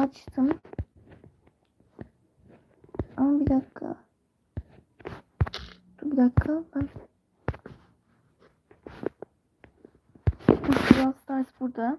açtım. Ama bir dakika. Dur bir dakika. Ben... Brawl burada.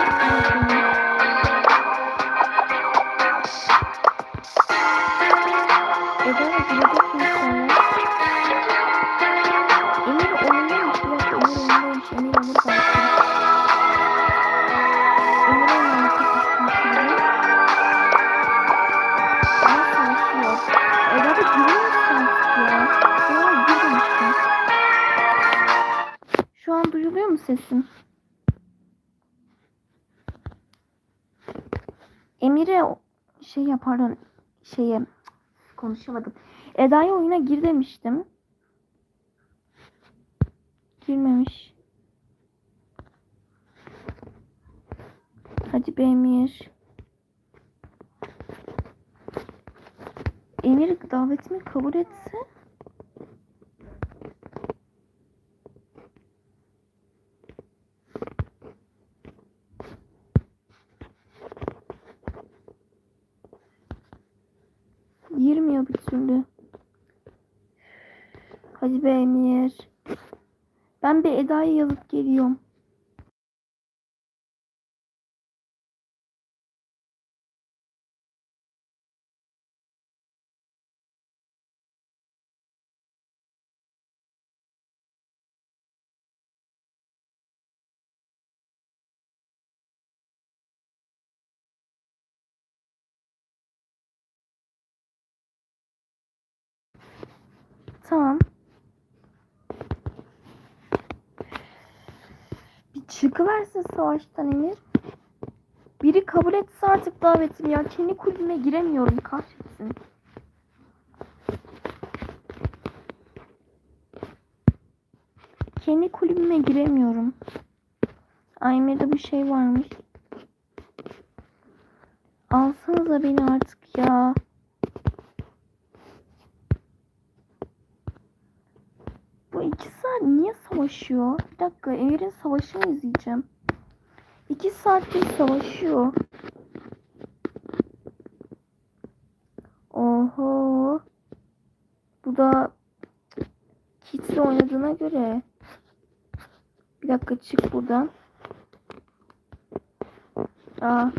sesim? Emir'e şey ya pardon şeye konuşamadım. Eda'ya oyuna gir demiştim. Girmemiş. Hadi be Emir. Emir davetimi kabul etse. Türlü. Hadi be Emir. Ben bir Eda'ya yazıp geliyorum. Tamam. Bir çıkıversin savaştan Emir. Biri kabul etse artık davetimi ya. Kendi kulübüme giremiyorum kahretsin. Kendi kulübüme giremiyorum. Ay Emir'de bir şey varmış. Alsanıza beni artık ya. Bu saat niye savaşıyor? Bir dakika Emir'in savaşını izleyeceğim. İki saattir savaşıyor. Oho. Bu da kitle oynadığına göre. Bir dakika çık buradan. Aa,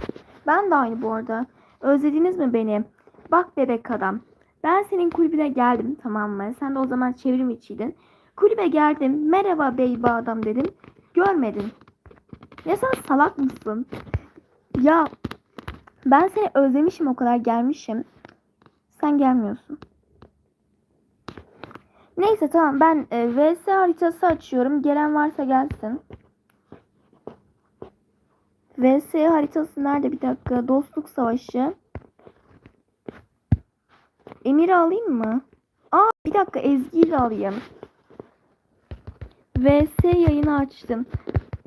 ben de aynı bu arada. Özlediniz mi beni? Bak bebek adam. Ben senin kulübüne geldim tamam mı? Sen de o zaman çevrim içiydin. Kulübe geldim. Merhaba beyba adam dedim. Görmedin. Ya sen salak mısın? Ya ben seni özlemişim o kadar gelmişim. Sen gelmiyorsun. Neyse tamam ben e, VS haritası açıyorum. Gelen varsa gelsin. VS haritası nerede bir dakika? Dostluk savaşı. Emir'i alayım mı? Aa bir dakika Ezgi'yi de alayım. VS yayını açtım.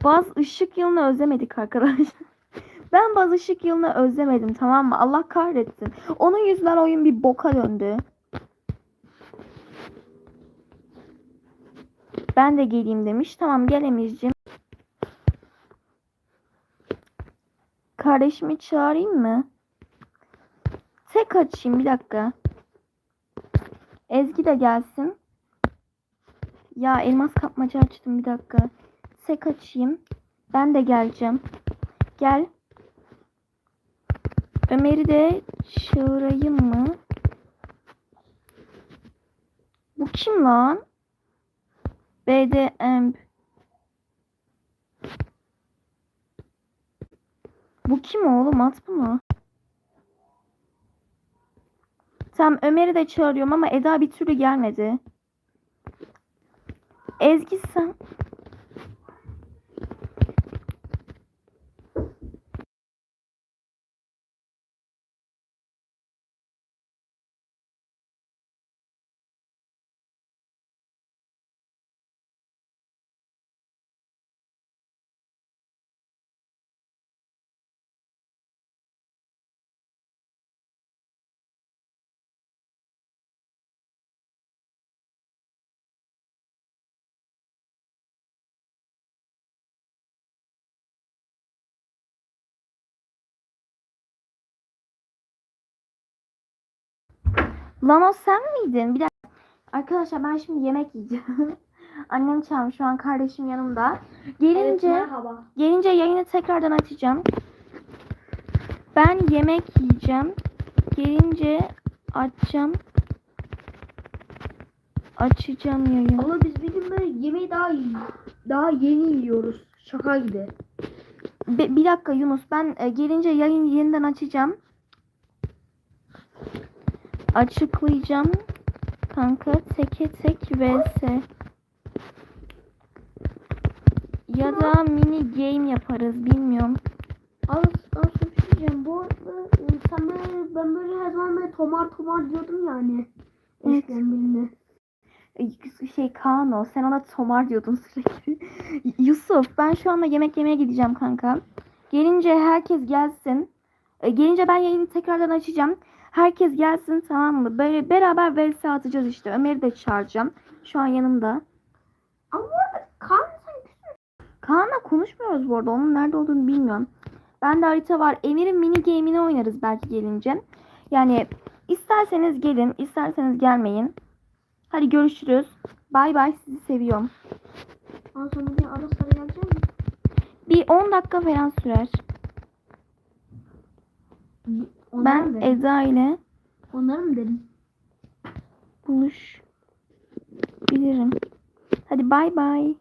Baz ışık yılını özlemedik arkadaşlar. Ben baz ışık yılını özlemedim tamam mı? Allah kahretsin. Onun yüzünden oyun bir boka döndü. Ben de geleyim demiş. Tamam gel. Kardeşimi çağırayım mı? Tek açayım bir dakika. Ezgi de gelsin. Ya elmas kapmaca açtım bir dakika. Tek açayım. Ben de geleceğim. Gel. Ömer'i de çağırayım mı? Bu kim lan? BDM. Bu kim oğlum? At bunu. Tamam Ömer'i de çağırıyorum ama Eda bir türlü gelmedi. Ezgi sen... Lan o sen miydin? Bir dakika. Arkadaşlar ben şimdi yemek yiyeceğim. Annem çağırmış şu an kardeşim yanımda. Gelince merhaba. gelince yayını tekrardan açacağım. Ben yemek yiyeceğim. Gelince açacağım. Açacağım yayını. Ama biz bir gün böyle yemeği daha daha yeni yiyoruz. Şaka gibi. Be- bir dakika Yunus ben e, gelince yayın yeniden açacağım. Açıklayacağım. Kanka teke tek vs. Ya da mini game yaparız bilmiyorum. Az az bir şey. Bu e, sen böyle, ben böyle her zaman böyle tomar tomar diyordum yani. Evet. Eskiden birine. Şey Kaan o. Sen ona Tomar diyordun sürekli. Yusuf ben şu anda yemek yemeye gideceğim kanka. Gelince herkes gelsin. E, Gelince ben yayını tekrardan açacağım. Herkes gelsin tamam mı? Böyle beraber vs atacağız işte. Ömer'i de çağıracağım. Şu an yanımda. Ama bu arada kan sen Kaan'la konuşmuyoruz bu arada. Onun nerede olduğunu bilmiyorum. Bende harita var. Emir'in mini game'ini oynarız belki gelince. Yani isterseniz gelin, isterseniz gelmeyin. Hadi görüşürüz. Bay bay sizi seviyorum. Ondan sonra bir ara sıra gelecek mi? Bir 10 dakika falan sürer. Onları ben mı dedin? Eda ile Onları mı dedin? buluş bilirim. Hadi bay bay.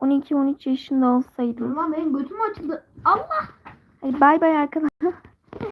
12-13 yaşında olsaydım. Ulan benim götüm açıldı. Allah! Hadi bay bay arkadaşlar.